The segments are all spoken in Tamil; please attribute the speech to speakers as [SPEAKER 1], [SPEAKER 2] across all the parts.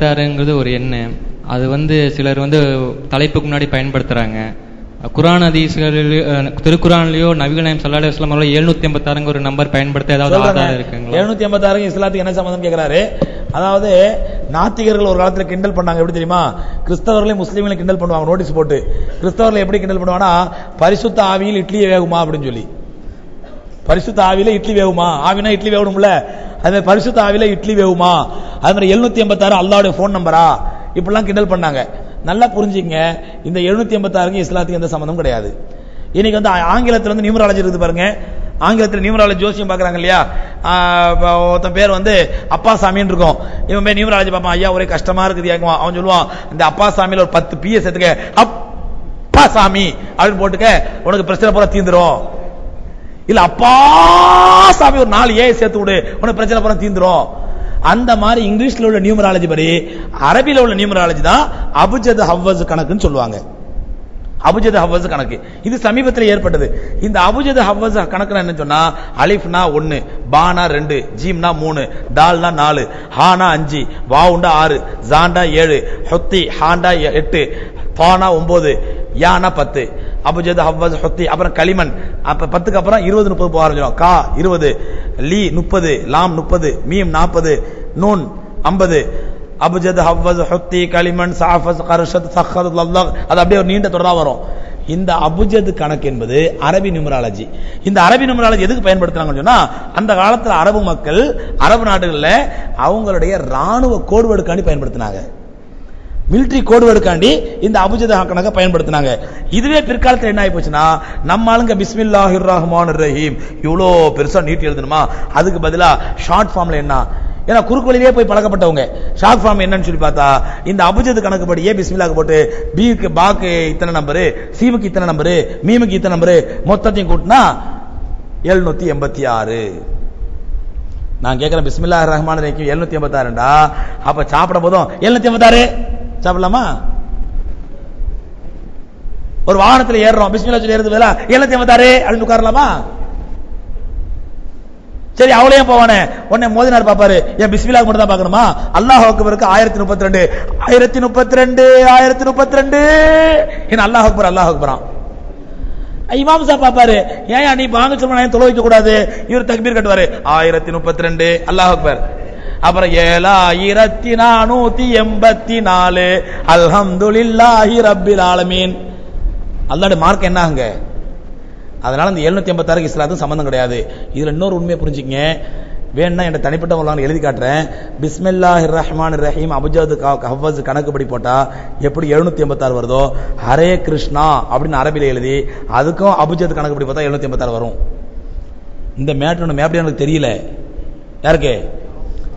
[SPEAKER 1] எண்பத்தாறுங்கிறது ஒரு எண் அது வந்து சிலர் வந்து தலைப்புக்கு முன்னாடி பயன்படுத்துகிறாங்க குரான் ஹதீஸ்களிலோ அஹ், திருக்குரான்லயோ நபிகள் நாயம் சல்லா அலுவலாம் அவர்கள் எழுநூத்தி எண்பத்தாறுங்க ஒரு நம்பர் பயன்படுத்த ஏதாவது ஆதாரம் இருக்குங்களா?
[SPEAKER 2] எழுநூத்தி ஐம்பத்தாறு இஸ்லாத்துக்கு என்ன சம்பந்தம் கேக்குறாரு? அதாவது நாத்திகர்கள் ஒரு காலத்துல கிண்டல் பண்ணாங்க. எப்படி தெரியுமா? கிறிஸ்தவர்களே முஸ்லீம்களை கிண்டல் பண்ணுவாங்க. நோட்டீஸ் போட்டு. கிறிஸ்தவர்களை எப்படி கிண்டல் பண்ணுவாங்கன்னா பரிசுத்த ஆவியில் இட்லி வேகுமா அப்படின்னு சொல்லி. பரிசுத்த ஆவியில இட்லி வேகுமா? ஆவினா இட்லி வேகணும்ல. அதுமாதிரி பரிசுத்த இட்லி வேகுமா அது மாதிரி எழுநூத்தி எண்பத்தாறு அல்லாவுடைய ஃபோன் நம்பரா இப்படிலாம் கிண்டல் பண்ணாங்க. நல்லா புரிஞ்சுங்க. இந்த எழுநூத்தி எண்பத்தாறுக்கு இஸ்லாத்துக்கு எந்த சம்மந்தம் கிடையாது. இன்னைக்கு வந்து ஆ- வந்து நியூமராலஜி இருக்குது பாருங்க. ஆங்கிலத்தில் நியூமராலஜி ஜோசியம் பார்க்குறாங்க இல்லையா? ஒருத்தன் பேர் வந்து அப்பா சாமின்னு இருக்கும். இவன் போய் நியூமராலஜி பார்ப்பான். ஐயா ஒரே கஷ்டமா இருக்குது கேட்குவான் அவன் சொல்லுவான் இந்த அப்பா சாமியில் ஒரு பத்து பிஎஸ் எடுத்துக்க. அப்பா சாமி அப்படின்னு போட்டுக்க. உனக்கு பிரச்சனை பூரா தீந்துரும். இல்ல அப்பா சாமி ஒரு நாலு ஏ சேர்த்து விடு. உனக்கு பிரச்சனை பண்ண தீந்துரும். அந்த மாதிரி இங்கிலீஷ்ல உள்ள நியூமராலஜி படி அரபியில உள்ள நியூமராலஜி தான் அபுஜத் ஹவ்வஸ் கணக்குன்னு சொல்லுவாங்க. அபுஜத் ஹவ்வஸ் கணக்கு. இது சமீபத்தில் ஏற்பட்டது. இந்த அபுஜத் ஹவ்வஸ் கணக்கு என்ன சொன்னா அலிஃப்னா ஒன்னு பானா ரெண்டு ஜீம்னா மூணு டால்னா நாலு ஹானா அஞ்சு வாவுண்டா ஆறு ஜாண்டா ஏழு ஹொத்தி ஹாண்டா எ- எட்டு பானா ஒன்பது யானா பத்து. அபுஜத் ஹவ்வஸ் ஹொத்தி அப்புறம் களிமண். அப்போ பத்துக்கு அப்புறம் இருபது முப்பது போக ஆரம்பிச்சிடும் கா இருபது. லீ முப்பது. லாம் முப்பது. மீம் நாற்பது நூன் ஐம்பது. அபுஜத் ஹவ்வஸ் ஹொத்தி களிமண் சாஃபஸ் கர்ஷத் சஹத் லல்லக் அது அப்படியே ஒரு நீண்ட தொடராக வரும். இந்த அபுஜத் கணக்கு என்பது அரபி நியூமராலஜி. இந்த அரபி நியூமராலஜி எதுக்கு பயன்படுத்துறாங்கன்னு சொன்னா அந்த காலத்தில் அரபு மக்கள் அரபு நாடுகளில் அவங்களுடைய ராணுவ கோடுவெடுக்காண்டி பயன்படுத்தினாங்க. மிலிட்டரி கோடுவெடுக்காண்டி இந்த அபுஜத கணக்கை பயன்படுத்தினாங்க. இதுவே பிற்காலத்தில் என்ன ஆகி போச்சுன்னா நம்ம ஆளுங்க பிஸ்மில்லாஹிர் ரஹ்மான் ரஹீம் இவ்வளோ பெருசாக நீட்டி எழுதணுமா? அதுக்கு பதிலாக ஷார்ட் ஃபார்ம்ல என்ன? ஏன்னா குறுக்கு வழியிலே போய் பழக்கப்பட்டவங்க. ஷார்ட் ஃபார்ம் என்னன்னு சொல்லி பார்த்தா இந்த அபுஜத் கணக்குப்படியே பிஸ்மில்லாக்கு போட்டு பிக்கு பாக்கு இத்தனை நம்பரு சீமுக்கு இத்தனை நம்பரு மீமுக்கு இத்தனை நம்பரு மொத்தத்தையும் கூட்டினா எழுநூத்தி எண்பத்தி ஆறு. நான் கேட்குறேன் பிஸ்மில்லா ரஹ்மான் ரஹீம் எழுநூத்தி எண்பத்தாறுண்டா அப்ப சாப்பிடும் போதும் எழுநூத்தி எண்பத்தாறு சாப்பிடலாமா? ஒரு வாகனத்தில் ஏறுறோம். பிஸ்மில்லா சொல்லி ஏறது வேலை எழுநூத்தி எண்பத்தாறு அப்படின்னு உட்காரலாமா? சரி அவளையும் போவானே? உடனே மோதினார் பாப்பாரு என் பிஸ்மிலா மட்டும் தான் பார்க்கணுமா? அல்லாஹ் அக்பருக்கு ஆயிரத்தி முப்பத்தி ரெண்டு ஆயிரத்தி முப்பத்தி ரெண்டு ஆயிரத்தி முப்பத்தி ரெண்டு என்ன அல்லாஹ் அக்பர் அல்லாஹ் அக்பரான் இமாம் சாப் பாப்பாரு ஏன் நீ வாங்க சொன்னா தொலை வைக்க கூடாது இவர் தக்பீர் கட்டுவாரு. ஆயிரத்தி முப்பத்தி ரெண்டு அல்லாஹ் அக்பர். அப்புறம் ஏழாயிரத்தி நானூத்தி எண்பத்தி நாலு. அல்ஹம்துலில்லாஹி ரப்பில் ஆலமீன். அல்லாஹ்வுடைய மார்க் என்னங்க அதனால இந்த எழுநூத்தி எண்பத்தாறு இஸ்லாத்துக்கு சம்மந்தம் கிடையாது. இதுல இன்னொரு உண்மையை புரிஞ்சுங்க வேணா என் தனிப்பட்ட வரலாறு எழுதி காட்டுறேன். பிஸ்மில்லாஹி ரஹ்மான் ரஹீம். அபுஜாது ஹவ்வஸ் கணக்குப்படி போட்டா எப்படி எழுநூத்தி எண்பத்தாறு வருதோ? ஹரே கிருஷ்ணா அப்படின்னு அரபியில் எழுதி அதுக்கும் அபுஜத் கணக்குப்படி பார்த்தா எழுநூத்தி எண்பத்தாறு வரும். இந்த மேட்ரு மேப்படி எனக்கு தெரியல. யாருக்கு?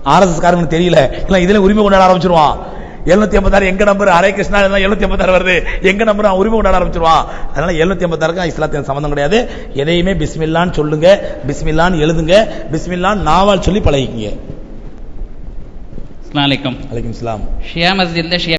[SPEAKER 2] ஆர்எஸ்எஸ் காரங்களுக்கு தெரியல. இல்ல இதுல உரிமை கொண்டாட ஆரம்பிச்சிருவான். எழுநூத்தி எண்பத்தாறு எங்க நம்பர் ஹரே கிருஷ்ணா எழுநூத்தி எண்பத்தாறு வருது. எங்க நம்பர் அவன் உரிமை கொண்டாட ஆரம்பிச்சிருவான். அதனால எழுநூத்தி எண்பத்தாறுக்கு இஸ்லாத்தின் சம்பந்தம் கிடையாது. எதையுமே பிஸ்மில்லான்னு சொல்லுங்க பிஸ்மில்லான்னு எழுதுங்க பிஸ்மில்லான்னு நாவால் சொல்லி பழகிக்கங்க.
[SPEAKER 3] அலைக்கும்.
[SPEAKER 2] அலைக்கும் இஸ்லாம்
[SPEAKER 3] ஷியா மஸ்ஜித்ல